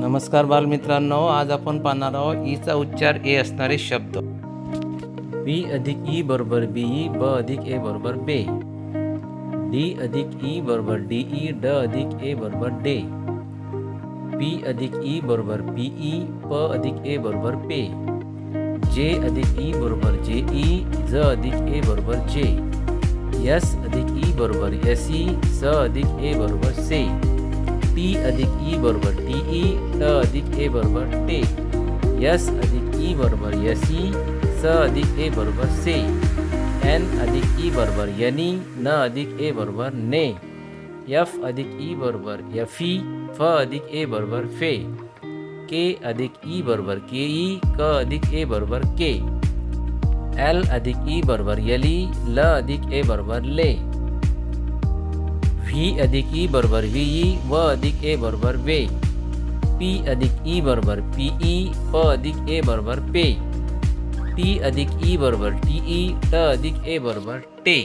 नमस्कार बालमित्रांनो आज आपण पाहणार आहोत ईचा उच्चार ए असणारे शब्द. बी अधिक ई बरोबर बी ई ब अधिक ए बरोबर बे. डी अधिक ई बरोबर डी ई ड अधिक ए बरोबर डे. पी अधिक ई बरोबर पी ई प अधिक ए बरोबर पे. जे अधिक ई बरोबर जे ई ज अधिक ए बरोबर जे. यस अधिक ई बरोबर एस ई स अधिक ए बरोबर से. ई अधिक ई बरोबर टी ई ट अधिक ए बरोबर टे. यस अधिक ई बरोबर यस ई स अधिक ए बरोबर से. एन अधिक ई बरोबर यनी न अधिक ए बरोबर ने. यफ अधिक ई बरोबर यफी फ अधिक ए बरोबर फे. के अधिक ई बरोबर के ई क अधिक ए बरोबर के. एल अधिक ई बरोबर यली ल अधिक ए बरोबर ले. व्ही अधिक ई बरोबर व्ही ई व अधिक ए बरोबर वे. पी अधिक ई बरोबर पी ई प अधिक ए बरोबर पे. टी अधिक ई बरोबर टी ई ट अधिक ए बरोबर टे.